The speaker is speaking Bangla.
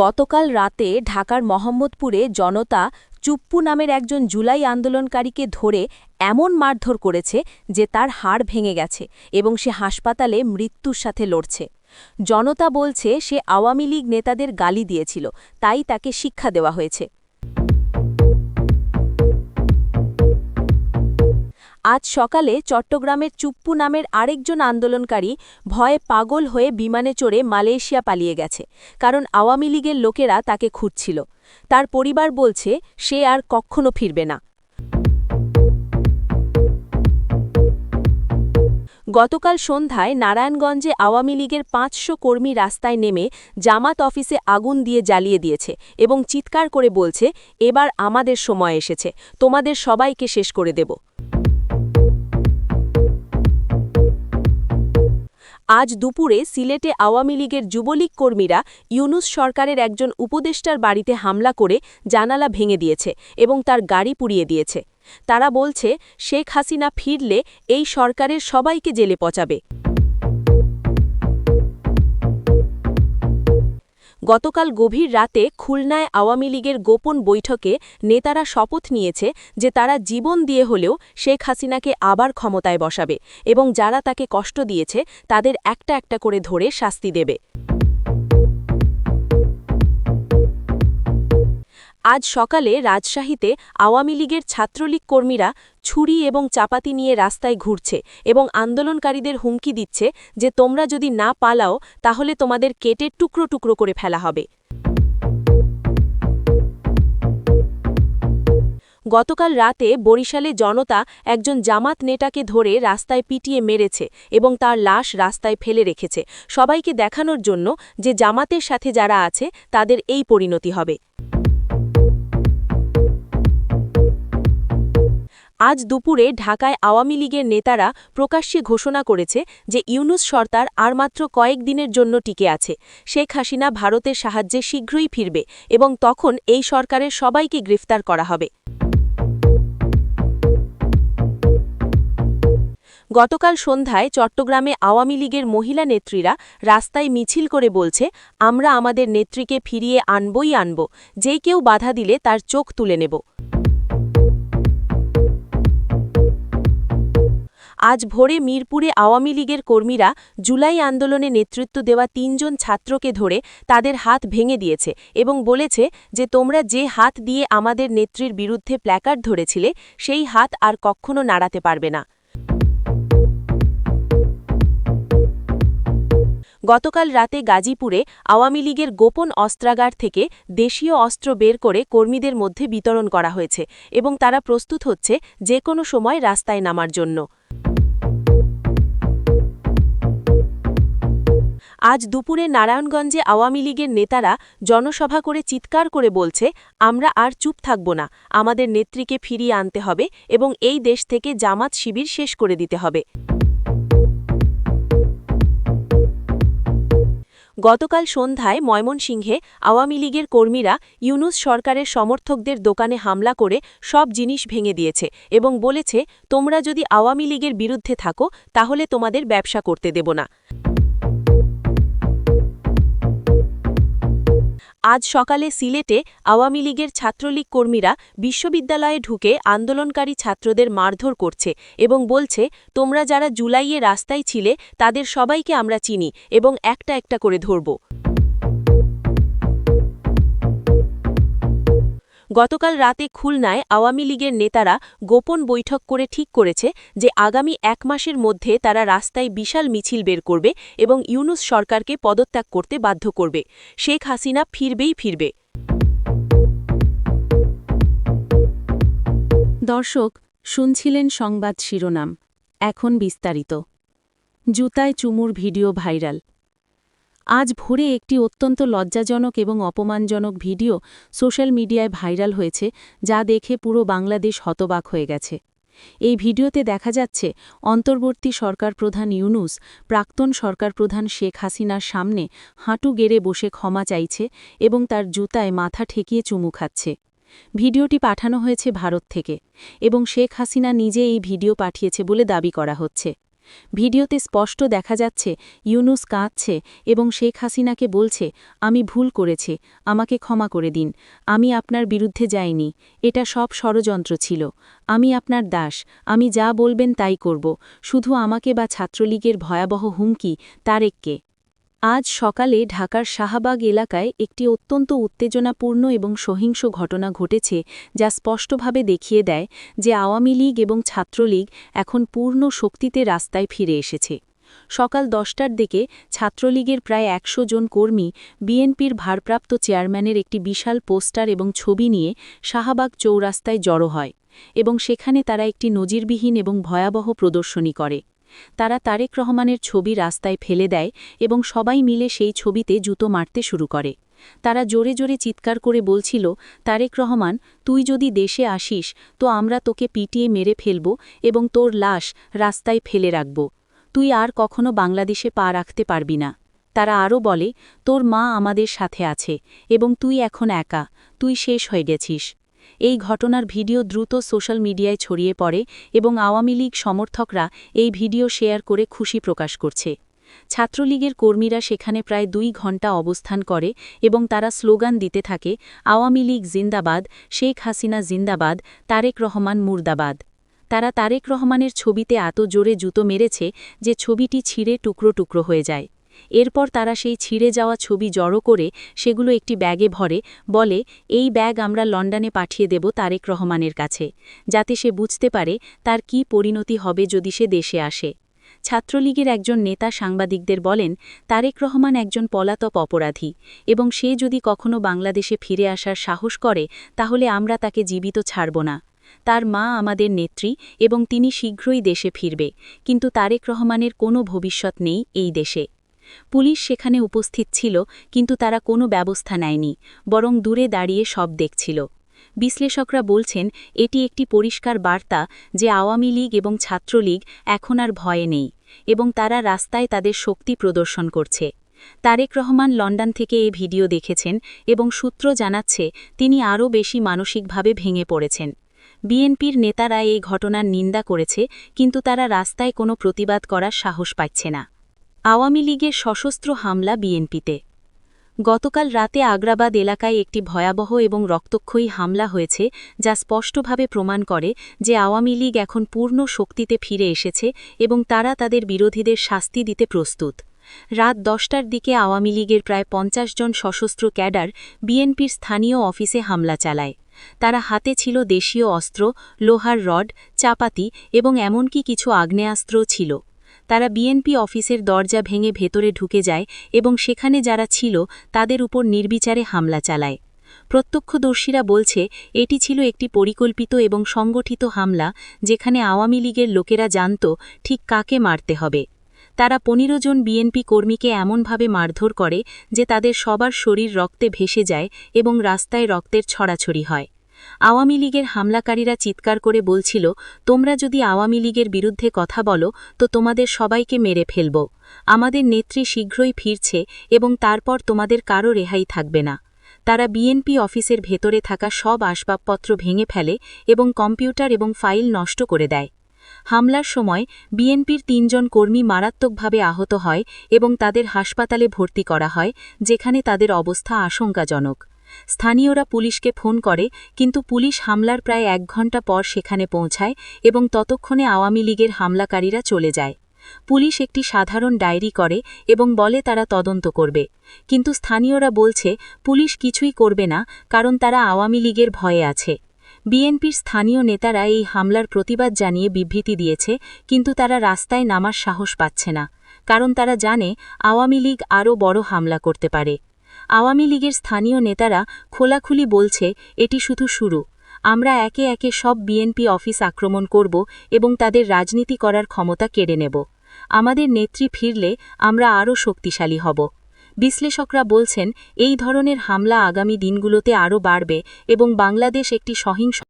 গতকাল রাতে ঢাকার মোহাম্মদপুরে জনতা চুপ্পু নামের একজন জুলাই আন্দোলনকারীকে ধরে এমন মারধর করেছে যে তার হাড় ভেঙে গেছে এবং সে হাসপাতালে মৃত্যুর সাথে লড়ছে। জনতা বলছে সে আওয়ামী লীগ নেতাদের গালি দিয়েছিল, তাই তাকে শিক্ষা দেওয়া হয়েছে। আজ সকালে চট্টগ্রামের চুপ্পু নামের আরেকজন আন্দোলনকারী ভয়ে পাগল হয়ে বিমানে চড়ে মালয়েশিয়া পালিয়ে গেছে, কারণ আওয়ামী লীগের লোকেরা তাকে খুঁজছিল তার পরিবার বলছে, সে আর কখনো ফিরবে না। গতকাল সন্ধ্যায় নারায়ণগঞ্জে আওয়ামী লীগের পাঁচশো কর্মী রাস্তায় নেমে জামাত অফিসে আগুন দিয়ে জ্বালিয়ে দিয়েছে এবং চিৎকার করে বলছে, এবার আমাদের সময় এসেছে, তোমাদের সবাইকে শেষ করে দেব। আজ দুপুরে সিলেটে আওয়ামী লীগের যুবলীগ কর্মীরা ইউনুস সরকারের একজন উপদেষ্টার বাড়িতে হামলা করে জানালা ভেঙে দিয়েছে এবং তার গাড়ি পুড়িয়ে দিয়েছে। তারা বলছে, শেখ হাসিনা ফিরলে এই সরকারের সবাইকে জেলে পচাবে। গতকাল গভীর রাতে খুলনায় আওয়ামী লীগের গোপন বৈঠকে নেতারা শপথ নিয়েছে যে তারা জীবন দিয়ে হলেও শেখ হাসিনাকে আবার ক্ষমতায় বসাবে এবং যারা তাকে কষ্ট দিয়েছে তাদের একটা একটা করে ধরে শাস্তি দেবে। আজ সকালে রাজশাহীতে আওয়ামী লীগের ছাত্রলীগ কর্মীরা ছুরি এবং চাপাতি নিয়ে রাস্তায় ঘুরছে এবং আন্দোলনকারীদের হুমকি দিচ্ছে যে তোমরা যদি না পালাও, তাহলে তোমাদের কেটে টুকরো টুকরো করে ফেলা হবে। গতকাল রাতে বরিশালে জনতা একজন জামাত নেটাকে ধরে রাস্তায় পিটিয়ে মেরেছে এবং তার লাশ রাস্তায় ফেলে রেখেছে। সবাইকে দেখানোর জন্য যে জামাতের সাথে যারা আছে, তাদের এই পরিণতি হবে। আজ দুপুরে ঢাকায় আওয়ামী লীগের নেতারা প্রকাশ্যে ঘোষণা করেছে যে ইউনুস সরকার আর মাত্র কয়েক দিনের জন্য টিকে আছে। শেখ হাসিনা ভারতের সাহায্যে শীঘ্রই ফিরবে এবং তখন এই সরকারের সবাইকে গ্রেফতার করা হবে। গতকাল সন্ধ্যায় চট্টগ্রামে আওয়ামী লীগের মহিলা নেত্রীরা রাস্তায় মিছিল করে বলছে, আমরা আমাদের নেত্রীকে ফিরিয়ে আনবই আনব। যে কেউ বাধা দিলে তার চোখ তুলে নেব। আজ ভোরে মিরপুরে আওয়ামী লীগের কর্মীরা জুলাই আন্দোলনে নেতৃত্ব দেওয়া তিনজন ছাত্রকে ধরে তাদের হাত ভেঙে দিয়েছে এবং বলেছে যে তোমরা যে হাত দিয়ে আমাদের নেত্রীর বিরুদ্ধে প্ল্যাকার্ড ধরেছিলে, সেই হাত আর কখনো নাড়াতে পারবে না। গতকাল রাতে গাজীপুরে আওয়ামী লীগের গোপন অস্ত্রাগার থেকে দেশীয় অস্ত্র বের করে কর্মীদের মধ্যে বিতরণ করা হয়েছে এবং তারা প্রস্তুত হচ্ছে যে কোনো সময় রাস্তায় নামার জন্য। আজ দুপুরে নারায়ণগঞ্জে আওয়ামী লীগের নেতারা জনসভা করে চিৎকার করে বলছে, আমরা আর চুপ থাকব না, আমাদের নেত্রীকে ফিরিয়ে আনতে হবে এবং এই দেশ থেকে জামাত শিবির শেষ করে দিতে হবে। গতকাল সন্ধ্যায় ময়মনসিংহে আওয়ামী লীগের কর্মীরা ইউনুস সরকারের সমর্থকদের দোকানে হামলা করে সব জিনিস ভেঙে দিয়েছে এবং বলেছে, তোমরা যদি আওয়ামী লীগের বিরুদ্ধে থাকো, তাহলে তোমাদের ব্যবসা করতে দেব না। আজ সকালে সিলেটে আওয়ামী লীগের ছাত্রলীগ কর্মীরা বিশ্ববিদ্যালয়ে ঢুকে আন্দোলনকারী ছাত্রদের মারধর করছে এবং বলছে, তোমরা যারা জুলাইয়ে রাস্তায় ছিলে, তাদের সবাইকে আমরা চিনি এবং একটা একটা করে ধরব। গতকাল রাতে খুলনায় আওয়ামী লীগের নেতারা গোপন বৈঠক করে ঠিক করেছে যে আগামী এক মাসের মধ্যে তারা রাস্তায় বিশাল মিছিল বের করবে এবং ইউনুস সরকারকে পদত্যাগ করতে বাধ্য করবে। শেখ হাসিনা ফিরবেই ফিরবে। দর্শক, শুনছিলেন সংবাদ শিরোনাম। এখন বিস্তারিত। জুতায় চুমুর ভিডিও ভাইরাল। আজ ভোরে একটি অত্যন্ত লজ্জাজনক এবং অপমানজনক ভিডিও সোশ্যাল মিডিয়ায় ভাইরাল হয়েছে, যা দেখে পুরো বাংলাদেশ হতবাক হয়ে গেছে। এই ভিডিওতে দেখা যাচ্ছে, অন্তর্বর্তী সরকার প্রধান ইউনুস, প্রাক্তন সরকার প্রধান শেখ হাসিনার সামনে হাঁটু গেড়ে বসে ক্ষমা চাইছে এবং তার জুতায় মাথা ঠেকিয়ে চুমু খাচ্ছে। ভিডিওটি পাঠানো হয়েছে ভারত থেকে এবং শেখ হাসিনা নিজে এই ভিডিও পাঠিয়েছে বলে দাবি করা হচ্ছে। ভিডিওতে স্পষ্ট দেখা যাচ্ছে, ইউনুস কাঁদছে এবং শেখ হাসিনাকে বলছে, আমি ভুল করেছে, আমাকে ক্ষমা করে দিন, আমি আপনার বিরুদ্ধে যাইনি, এটা সব ষড়যন্ত্র ছিল, আমি আপনার দাস, আমি যা বলবেন তাই করব, শুধু আমাকে বা ছাত্রলীগের ভয়াবহ হুমকি, তারেককে। আজ সকালে ঢাকার শাহবাগ এলাকায় একটি অত্যন্ত উত্তেজনাপূর্ণ এবং সহিংস ঘটনা ঘটেছে, যা স্পষ্টভাবে দেখিয়ে দেয় যে আওয়ামী লীগ এবং ছাত্রলীগ এখন পূর্ণ শক্তিতে রাস্তায় ফিরে এসেছে। সকাল দশটার দিকে ছাত্রলীগের প্রায় একশো জন কর্মী বিএনপির ভারপ্রাপ্ত চেয়ারম্যানের একটি বিশাল পোস্টার এবং ছবি নিয়ে শাহবাগ চৌরাস্তায় জড়ো হয় এবং সেখানে তারা একটি নজিরবিহীন এবং ভয়াবহ প্রদর্শনী করে। তারা তারেক রহমানের ছবি রাস্তায় ফেলে দেয় এবং সবাই মিলে সেই ছবিতে জুতো মারতে শুরু করে। তারা জোরে জোরে চিৎকার করে বলছিল, তারেক রহমান, তুই যদি দেশে আসিস, তো আমরা তোকে পিটিয়ে মেরে ফেলব এবং তোর লাশ রাস্তায় ফেলে রাখব। তুই আর কখনো বাংলাদেশে পা রাখতে পারবি না। তারা আরও বলে, তোর মা আমাদের সাথে আছে এবং তুই এখন একা, তুই শেষ হয়ে গেছিস। এই ঘটনার ভিডিও দ্রুত সোশ্যাল মিডিয়ায় ছড়িয়ে পড়ে এবং আওয়ামী লীগ সমর্থকরা এই ভিডিও শেয়ার করে খুশি প্রকাশ করছে। ছাত্রলীগের কর্মীরা সেখানে প্রায় দুই ঘণ্টা অবস্থান করে এবং তারা স্লোগান দিতে থাকে, আওয়ামী লীগ জিন্দাবাদ, শেখ হাসিনা জিন্দাবাদ, তারেক রহমান মুর্দাবাদ। তারা তারেক রহমানের ছবিতে এত জোরে জুতো মেরেছে যে ছবিটি ছিঁড়ে টুকরো টুকরো হয়ে যায়। এরপর তারা সেই ছিঁড়ে যাওয়া ছবি জড়ো করে সেগুলো একটি ব্যাগে ভরে, বলে, এই ব্যাগ আমরা লন্ডনে পাঠিয়ে দেব তারেক রহমানের কাছে, যাতে সে বুঝতে পারে তার কি পরিণতি হবে যদি সে দেশে আসে। ছাত্রলীগের একজন নেতা সাংবাদিকদের বলেন, তারেক রহমান একজন পলাতক অপরাধী এবং সে যদি কখনো বাংলাদেশে ফিরে আসার সাহস করে, তাহলে আমরা তাকে জীবিত ছাড়ব না। তার মা আমাদের নেত্রী এবং তিনি শীঘ্রই দেশে ফিরবে, কিন্তু তারেক রহমানের কোনো ভবিষ্যৎ নেই এই দেশে। পুলিশ সেখানে উপস্থিত ছিল, কিন্তু তারা কোনো ব্যবস্থা নেয়নি, বরং দূরে দাঁড়িয়ে সব দেখছিল। বিশ্লেষকরা বলছেন, এটি একটি পরিষ্কার বার্তা যে আওয়ামী লীগ এবং ছাত্রলীগ এখন আর ভয়ে নেই, এবং তারা রাস্তায় তাদের শক্তি প্রদর্শন করছে। তারেক রহমান লন্ডন থেকে এ ভিডিও দেখেছেন এবং সূত্র জানাচ্ছে, তিনি আরও বেশি মানসিকভাবে ভেঙে পড়েছেন। বিএনপির নেতারা এই ঘটনার নিন্দা করেছে, কিন্তু তারা রাস্তায় কোনো প্রতিবাদ করার সাহস পাচ্ছে না। আওয়ামী লীগের সশস্ত্র হামলা বিএনপিতে। গতকাল রাতে আগ্রাবাদ এলাকায় একটি ভয়াবহ এবং রক্তক্ষয়ী হামলা হয়েছে, যা স্পষ্টভাবে প্রমাণ করে যে আওয়ামী লীগ এখন পূর্ণ শক্তিতে ফিরে এসেছে এবং তারা তাদের বিরোধীদের শাস্তি দিতে প্রস্তুত। রাত দশটার দিকে আওয়ামী লীগের প্রায় পঞ্চাশ জন সশস্ত্র ক্যাডার বিএনপির স্থানীয় অফিসে হামলা চালায়। তারা হাতে ছিল দেশীয় অস্ত্র, লোহার রড, চাপাতি এবং এমনকি কিছু আগ্নেয়াস্ত্রও ছিল। তারা বিএনপি অফিসের দরজা ভেঙে ভেতরে ঢুকে যায় এবং সেখানে যারা ছিল, তাদের উপর নির্বিচারে হামলা চালায়। প্রত্যক্ষদর্শীরা বলছে, এটি ছিল একটি পরিকল্পিত এবং সংগঠিত হামলা, যেখানে আওয়ামী লীগের লোকেরা জানত ঠিক কাকে মারতে হবে। তারা পনেরো জন বিএনপি কর্মীকে এমনভাবে মারধর করে, যে তাদের সবার শরীর রক্তে ভেসে যায় এবং রাস্তায় রক্তের ছড়াছড়ি হয়। আওয়ামী লীগের হামলাকারীরা চিৎকার করে বলছিল, তোমরা যদি আওয়ামী লীগের বিরুদ্ধে কথা বলো, তো তোমাদের সবাইকে মেরে ফেলব। আমাদের নেত্রী শীঘ্রই ফিরছে এবং তারপর তোমাদের কারও রেহাই থাকবে না। তারা বিএনপি অফিসের ভেতরে থাকা সব আসবাবপত্র ভেঙে ফেলে এবং কম্পিউটার এবং ফাইল নষ্ট করে দেয়। হামলার সময় বিএনপির তিনজন কর্মী মারাত্মকভাবে আহত হয় এবং তাদের হাসপাতালে ভর্তি করা হয়, যেখানে তাদের অবস্থা আশঙ্কাজনক। স্থানীয়রা পুলিশকে ফোন করে, কিন্তু পুলিশ হামলার প্রায় এক ঘণ্টা পর সেখানে পৌঁছায় এবং ততক্ষণে আওয়ামী লীগের হামলাকারীরা চলে যায়। পুলিশ একটি সাধারণ ডায়েরি করে এবং বলে তারা তদন্ত করবে। কিন্তু স্থানীয়রা বলছে, পুলিশ কিছুই করবে না, কারণ তারা আওয়ামী লীগের ভয়ে আছে। বিএনপির স্থানীয় নেতারা এই হামলার প্রতিবাদ জানিয়ে বিবৃতি দিয়েছে, কিন্তু তারা রাস্তায় নামার সাহস পাচ্ছে না, কারণ তারা জানে আওয়ামী লীগ আরও বড় হামলা করতে পারে। আওয়ামী লীগের স্থানীয় নেতারা খোলাখুলি বলছে, এটি শুধু শুরু। আমরা একে একে সব বিএনপি অফিস আক্রমণ করব এবং তাদের রাজনীতি করার ক্ষমতা কেড়ে নেব। আমাদের নেত্রী ফিরলে আমরা আরও শক্তিশালী হব। বিশ্লেষকরা বলছেন, এই ধরনের হামলা আগামী দিনগুলোতে আরও বাড়বে এবং বাংলাদেশ একটি সহিংস